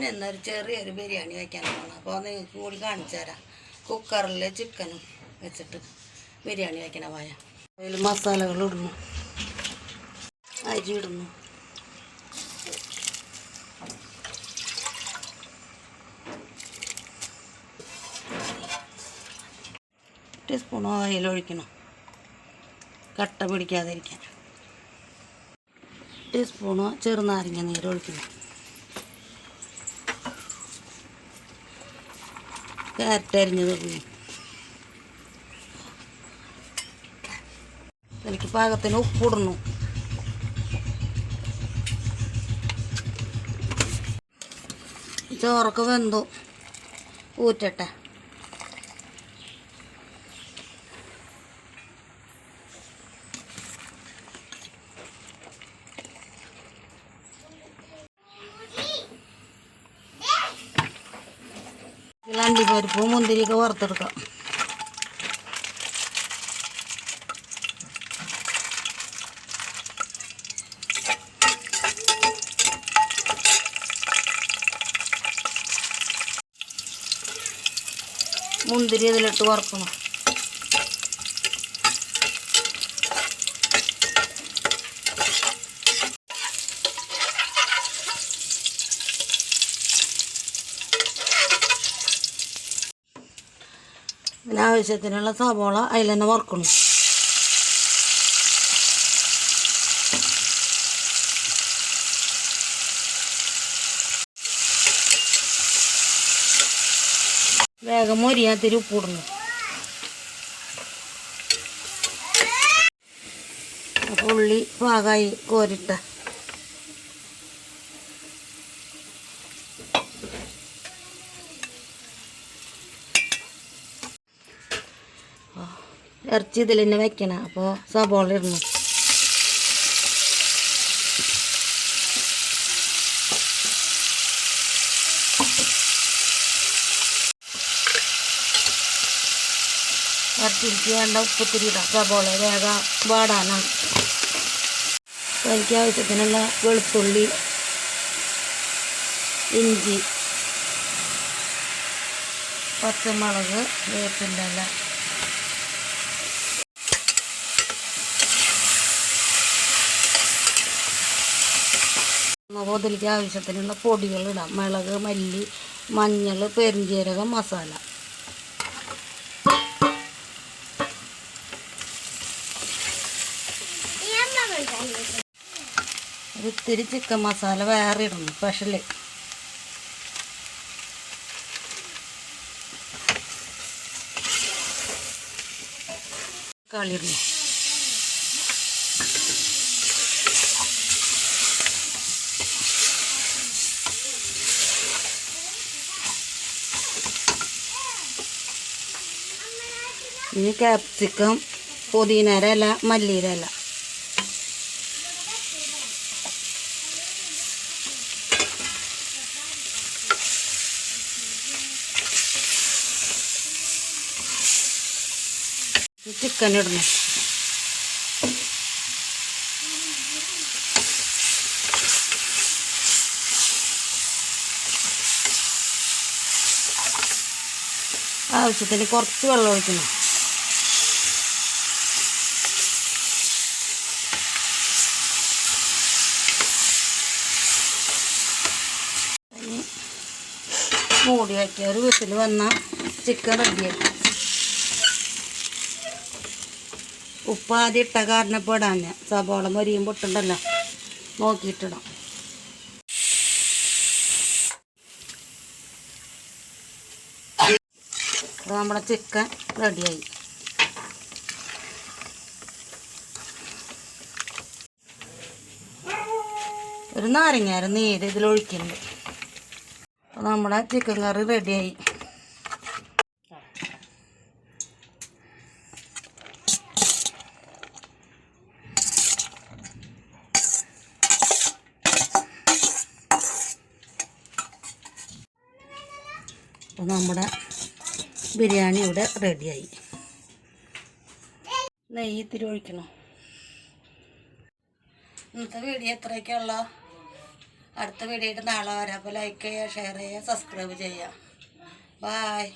ഞാൻ എന്നൊരു ചെറിയൊരു ബിരിയാണി വെക്കാൻ പോകണം അപ്പോൾ നിങ്ങൾക്ക് കൂടി കാണിച്ചു തരാം കുക്കറിൽ ചിക്കനും വെച്ചിട്ട് ബിരിയാണി വെക്കണ പോയ അതിൽ മസാലകൾ ഇടുന്നു. അരി ഇടുന്നു. ടീസ്പൂൺ ഓയിൽ ഒഴിക്കണം. കട്ട പിടിക്കാതിരിക്കാൻ. ടീസ്പൂണ് ചെറുനാരങ്ങ നീര് ക്യാരറ്റ് അരിഞ്ഞത് എനിക്ക് പാകത്തിന് ഉപ്പിടുന്നു ചോറൊക്കെ വെന്തു. ഊറ്റട്ടെ. ഇതിൽ പരിപ്പും മുന്തിരിയൊക്കെ വറുത്തെടുക്കാം. മുന്തിരി ഇതിലിട്ട് വറുക്കണം. ഇതിനാവശ്യത്തിനുള്ള സവോള അതിൽ തന്നെ വറുക്കണം. വേഗം മൊരിയാത്തിരി ഉപ്പിടുന്നു അപ്പോൾ ഉള്ളി പാകമായി കോരിട്ട. ഇറച്ചി ഇതിൽ തന്നെ വെക്കണം. അപ്പോൾ സബോള ഇടണം. ഇറച്ചിക്ക് വേണ്ട ഉപ്പത്തിരി ഇടാം. സബോള വേഗം വാടാനാണ്. അപ്പോൾ എനിക്ക് ആവശ്യത്തിനുള്ള വെളുത്തുള്ളി ഇഞ്ചി പച്ചമുളക് വേപ്പിന്റെ ഇല. ഇതിലേക്ക് ആവശ്യത്തിനുള്ള പൊടികൾ ഇടാം. മുളക് മല്ലി മഞ്ഞൾ പെരിഞ്ജീരകം മസാല. ഒരിത്തിരി ചിക്കൻ മസാല വേറെ ഇടണം സ്പെഷ്യൽ കളിയിടണം ഇനി ക്യാപ്സിക്കം പുതിനര ഇല ചിക്കൻ ഇടണം. ആവശ്യത്തിന് കുറച്ച് വെള്ളം ഒഴിക്കണം. മൂടി വയ്ക്കുക ഒരു വിസിൽ വന്ന ചിക്കൻ റെഡിയാക്കി ഉപ്പ് ആദ്യം ഇട്ട കാരണം ഇപ്പോൾ ഇടാൻ സബോള മൊരിയും പൊട്ടുണ്ടല്ലോ. നോക്കിയിട്ടിടാം. നമ്മുടെ ചിക്കൻ റെഡിയായി ഒരു നാരങ്ങാര നീര് ഇതിലൊഴിക്കുന്നുണ്ട്. അപ്പോൾ നമ്മുടെ ചിക്കൻ കറി റെഡിയായി അപ്പോൾ നമ്മുടെ ബിരിയാണി ഇവിടെ റെഡിയായി നെയ്യ് ഇത്തിരി ഒഴിക്കണം. ഇന്നത്തെ വീഡിയോ എത്രയൊക്കെയുള്ള അടുത്ത വീഡിയോ ആയിട്ട് നാളെ വരാം. അപ്പോൾ ലൈക്ക് ചെയ്യുക ഷെയർ ചെയ്യുക സബ്സ്ക്രൈബ് ചെയ്യുക. ബായ്